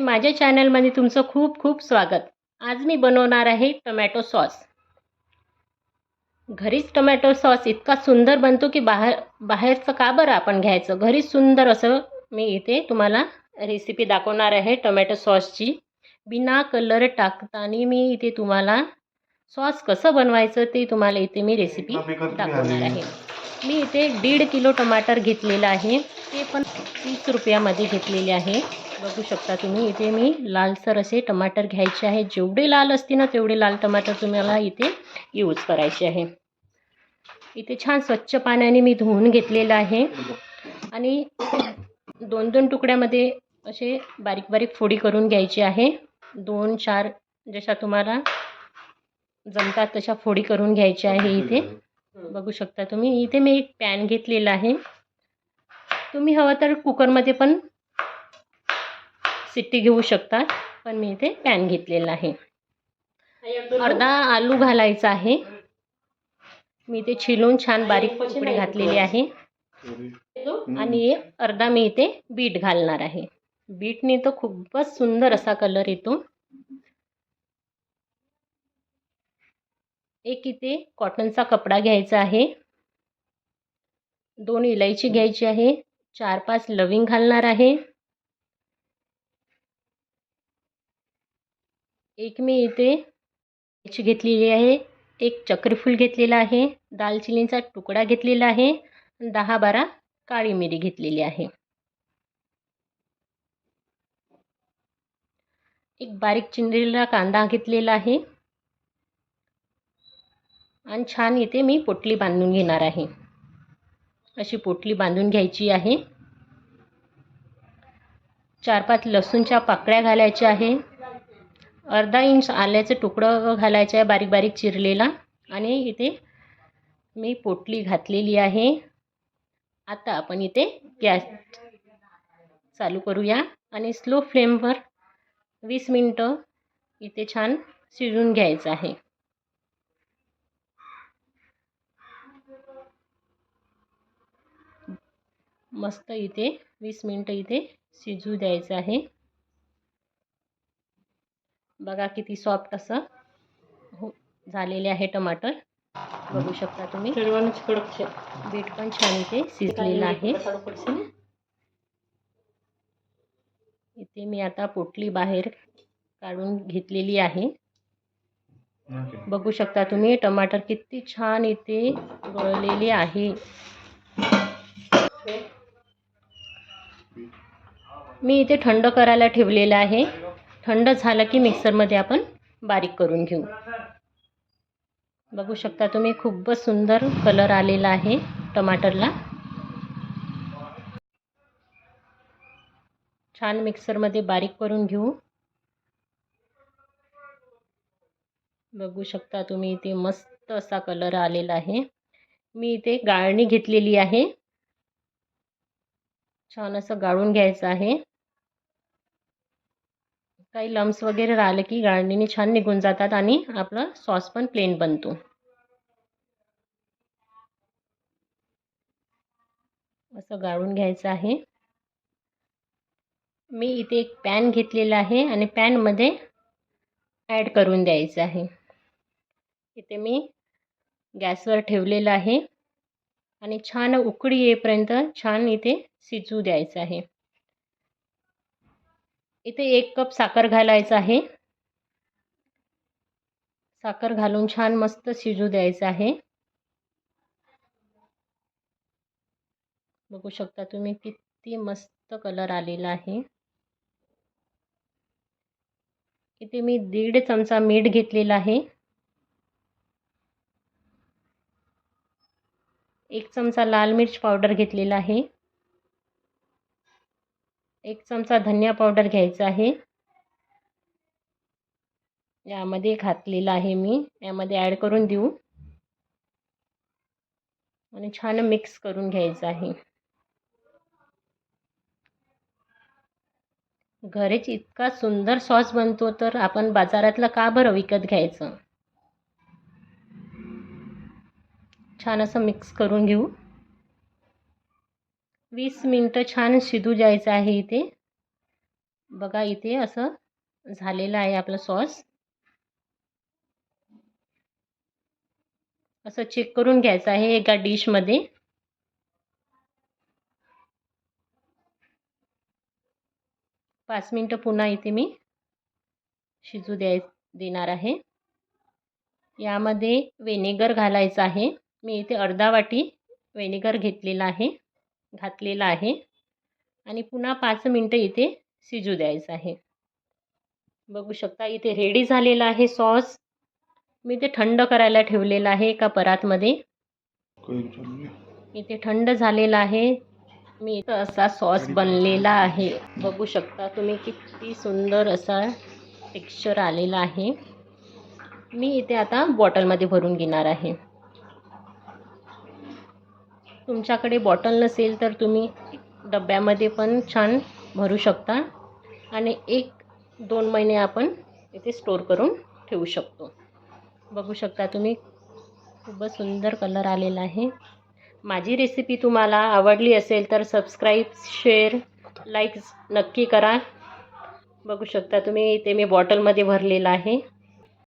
माझ्या चॅनलमध्ये तुमचं खूप खूप स्वागत. आज मी बनवणार आहे टमॅटो सॉस. घरीच टमॅटो सॉस इतका सुंदर बनतो की बाहेर बाहेरचं का बरं आपण घ्यायचं? घरीच सुंदर असं मी इथे तुम्हाला रेसिपी दाखवणार आहे टमॅटो सॉसची. बिना कलर टाकताना मी इथे तुम्हाला सॉस कसं बनवायचं ते तुम्हाला इथे मी रेसिपी दाखवणार आहे. मी इथे दीड किलो टमाटर घेतलेलं आहे. ते पण तीस रुपयामध्ये घेतलेले आहे. बघू शकता तुम्ही. इथे मी लालसर असे टमाटर घ्यायचे आहे जेवढे लाल असते ना तेवढे लाल टमाटर तुम्हाला इथे यूज करायचे आहे. इथे छान स्वच्छ पाण्याने मी धुवून घेतलेलं आहे. आणि दोन दोन तुकड्यामध्ये असे बारीक बारीक फोडी करून घ्यायची आहे. दोन चार जशा तुम्हाला जमतात तशा फोडी करून घ्यायच्या आहे इथे. बघू शकता तुम्ही. इथे मी एक पॅन घेतलेला आहे. तुम्ही हवं तर कुकरमध्ये पण सिट्टी घेऊ शकतात. पण मी इथे पॅन घेतलेला आहे. अर्धा आलू घालायचा आहे. मी इथे छिलून छान बारीक तुकडे घातलेले आहे. आणि अर्धा मी इथे बीट घालणार आहे. बीटने तो खूपच सुंदर असा कलर येतो. एक इथे कॉटनचा कपडा घ्यायचा आहे. दोन इलायची घ्यायची आहे. चार पाच लविंग घालणार आहे. एक मी इथे इलायची घेतलेली आहे एक चक्रफूल घेतलेला आहे दालचिनीचा तुकडा घेतलेला आहे दहा बारा काळी मिरी घेतलेली आहे. एक बारीक चिंरलेला कांदा घेतलेला आहे. आणि छान इथे मी पोटली बांधून घेणार आहे. अशी पोटली बांधून घ्यायची आहे. चार पाच लसूणच्या पाकळ्या घालायच्या आहे. अर्धा इंच आल्याचं तुकडं घालायचं आहे बारीक बारीक चिरलेला. आणि इथे मी पोटली घातलेली आहे. आता आपण इथे गॅस चालू करूया. आणि स्लो फ्लेमवर वीस मिनटं इथे छान शिजून घ्यायचं आहे. मस्त इथे वीस मिनटं इथे शिजू द्यायचं आहे. बघा किती सॉफ्ट असं हो झालेले आहे टमाटर. बघू शकता तुम्ही. बीट पण छान इथे शिजलेलं आहे. इथे मी आता पोटली बाहेर काढून घेतलेली आहे. बघू शकता तुम्ही टमाटर किती छान इथे गळलेले आहे. मी इथे थंड करायला ठेवलेलं आहे. थंड झालं की मिक्सरमध्ये आपण बारीक करून घेऊ. बघू शकता तुम्ही खूपच सुंदर कलर आलेला आहे टमाटरला. छान मिक्सरमध्ये बारीक करून घेऊ. बघू शकता तुम्ही इथे मस्त असा कलर आलेला आहे. मी इथे गाळणी घेतलेली आहे. छान असं गाळून घ्यायचं आहे. काही लम्स वगैरे राहिलं की गाळणीने छान निघून जातात आणि आपला सॉस पण प्लेन बनतो. असं गाळून घ्यायचं आहे. मी इथे एक पॅन घेतलेला आहे आणि पॅनमध्ये ॲड करून द्यायचं आहे. इथे मी गॅसवर ठेवलेलं आहे आणि छान उकडी येईपर्यंत छान इथे शिजू द्यायचं आहे. इथे एक कप साखर घालायचं आहे. साखर घालून छान मस्त शिजू द्यायचं आहे. बघू शकता तुम्ही किती मस्त कलर आलेला आहे. इथे मी दीड चमचा मीठ घेतलेला आहे. एक चमचा लाल मिर्च पावडर घेतलेला आहे. एक चमचा धनिया पावडर घ्यायचा आहे. यामध्ये घातलेला आहे मी. यामध्ये ॲड करून देऊ. आणि छान मिक्स करून घ्यायचं आहे. घरीच इतका सुंदर सॉस बनतो तर आपण बाजारातलं का बरं विकत घ्यायचं? छान असं मिक्स करून घेऊ. वीस मिनटं छान शिजू द्यायचं आहे इथे. बघा इथे असं झालेलं आहे आपलं सॉस. असं चेक करून घ्यायचं आहे एका डिशमध्ये पाच मिनटं पुन्हा इथे मी शिजू द्याय देणार आहे. यामध्ये व्हिनेगर घालायचं आहे. मी इथे अर्धा वाटी व्हिनेगर घेतलेला आहे. घातलेला आहे. आणि पुन्हा पाच मिनटं इथे शिजू द्यायचं आहे. बघू शकता इथे रेडी झालेला आहे सॉस मी ते थंड करायला ठेवलेलं आहे एका परातमध्ये. इथे थंड झालेला आहे. मी इथं असा सॉस बनलेला आहे. बघू शकता तुम्ही किती सुंदर असा टेक्स्चर आलेला आहे. मी इथे आता बॉटलमध्ये भरून घेणार आहे. तुमच्याकडे बॉटल नसेल तर तुम्ही डब्यामध्ये पण छान भरू शकता. आणि एक दोन महिने आपण इथे स्टोर करून ठेवू शकतो. बघू शकता तुम्ही खूपच सुंदर कलर आलेला आहे. माझी रेसिपी तुम्हाला आवडली असेल तर सबस्क्राईब शेअर लाईक्स नक्की करा. बघू शकता तुम्ही इथे मी बॉटलमध्ये भरलेलं आहे.